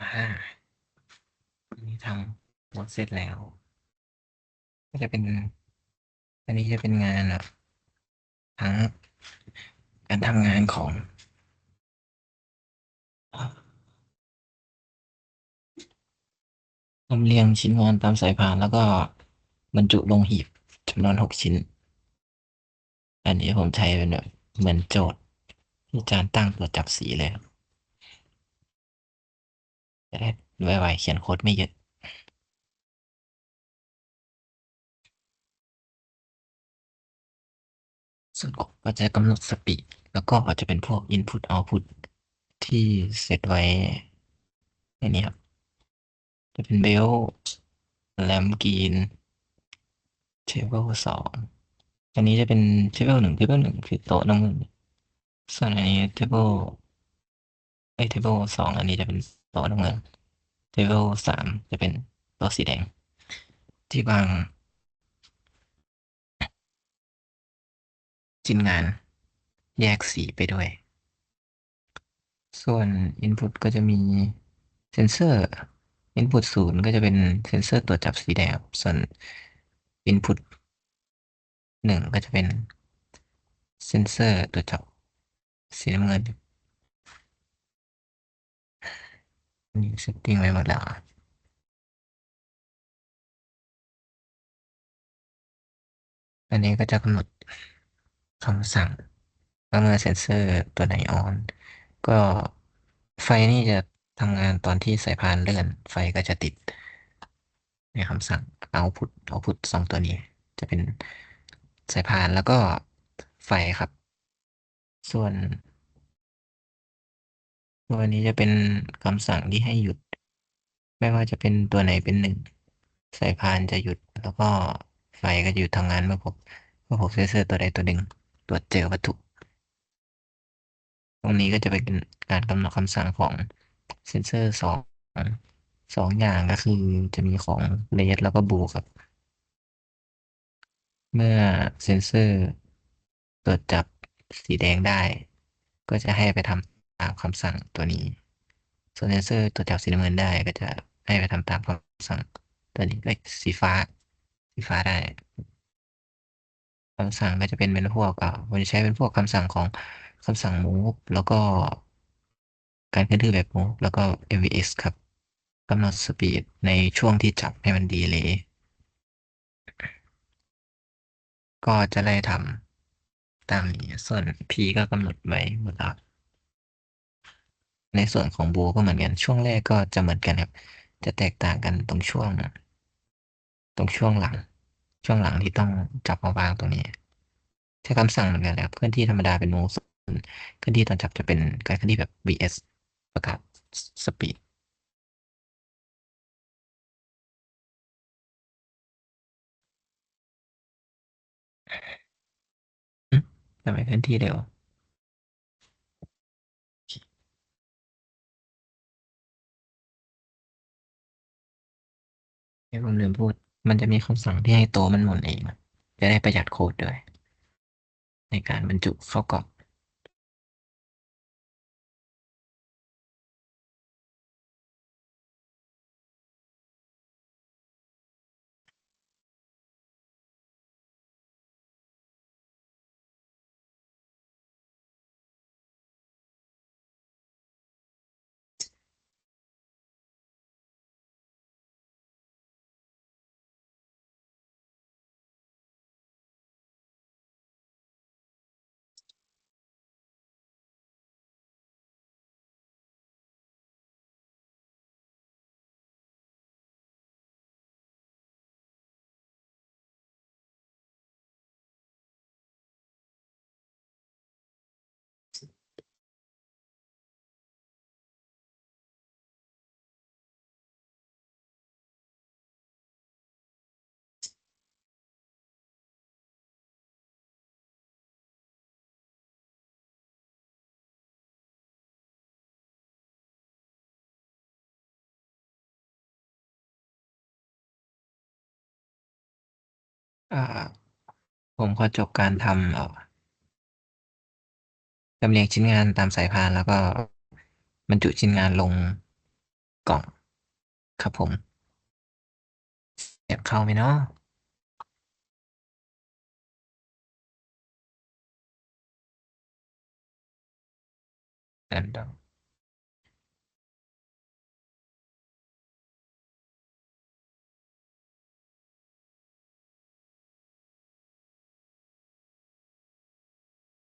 อ่าอันนี้ทำหมดเสร็จแล้ว ก็จะเป็น อันนี้จะเป็นงานแบบทั้งการทำงานของลำเลียงชิ้นงานตามสายพานแล้วก็บรรจุลงหีบจำนวนหกชิ้น อันนี้ผมใช้เป็นแบบเหมือนโจทย์ที่อาจารย์ตั้งตัวจับสีเลยครับ จะได้ไวๆเขียนโค้ดไม่เยอะส่วนก็จะกำหนดสปีดแล้วก็จะเป็นพวก Input Output ที่เซตไว้ในนี้ครับ จะเป็นเบลแลมกีนเทเบิลสองอันนี้จะเป็นเทเบิลหนึ่งเทเบิลหนึ่งคือโต๊ะน้ำเงินส่วนอันนี้เทเบิลไอเทเบิลสองอันนี้จะเป็นโต๊ะน้ำเงินเทเบิลสามจะเป็นต๊ะสีแดง ที่วางชิ้นงานแยกสีไปด้วย ส่วน Input ก็จะมีเซนเซอร์ Input ศูนย์ก็จะเป็นเซนเซอร์ตรวจจับสีแดง ส่วน Input หนึ่งก็จะเป็นเซนเซอร์ตรวจจับสีน้ำเงินอั นี่เซตติ้งไว้หมดแล้วอันนี้ก็จะกำหนดคำสั่งว่าเมื่อเซนเซอร์ตัวไหนออน ก็ไฟนี่จะทำงานตอนที่สายพานเลื่อน ไฟก็จะติด ในคำสั่ง output output สองตัวนี้ จะเป็นสายพานแล้วก็ไฟครับ ส่วน ตัวนี้จะเป็นคำสั่งที่ให้หยุด ไม่ว่าจะเป็นตัวไหนเป็นหนึ่งสายพานจะหยุดแล้วก็ไฟก็จะหยุดทำงานเมื่อพบเมื่อพบเซนเซอร์ตัวใดตัวหนึ่งตรวจเจอวัตถุ ตรงนี้ก็จะเป็นการกำหนดคำสั่งของเซนเซอร์สองสองอย่างก็คือจะมีของเลสแล้วก็บูครับ เมื่อเซนเซอร์ตรวจจับสีแดงได้ ก็จะให้ไปทำ ตามคำสั่งตัวนี้ ส่วนเซนเซอร์ตรวจจับสีน้ำเงินได้ก็จะให้ไปทำตามคำสั่งตัวนี้ก็สีฟ้า สีฟ้าได้คำสั่งก็จะเป็นเป็นพวกอะผมจะใช้เป็นพวกคำสั่งของคำสั่ง move แล้วก็ การเคลื่อนที่แบบ move แล้วก็ MVS ครับกำหนดสปีดในช่วงที่จับให้มันดีเลย ก็จะได้ทำตามนี้ ส่วน P ก็กำหนดไว้หมดแล้ว ในส่วนของบูก็เหมือนกัน ช่วงแรกก็จะเหมือนกันครับ จะแตกต่างกันตรงช่วง ตรงช่วงหลัง ช่วงหลังที่ต้องจับมาวางตรงนี้ใช้คำสั่งเหมือนกันครับเคลื่อนที่ธรรมดาเป็น move เคลื่อนที่ตอนจับจะเป็นการเคลื่อนที่แบบ vs ประกาศสปีดทำไมเคลื่อนที่เร็ว เอ้ยผมลืมพูด มันจะมีคำสั่งที่ให้โตมันหมุนเอง จะได้ประหยัดโค้ดด้วย ในการบรรจุเข้ากล่อง ผมขอจบการทำลำเลียงชิ้นงานตามสายพานแล้วก็บรรจุชิ้นงานลงกล่อง ครับผมเสียบเข้าไหมเนาะแอนด์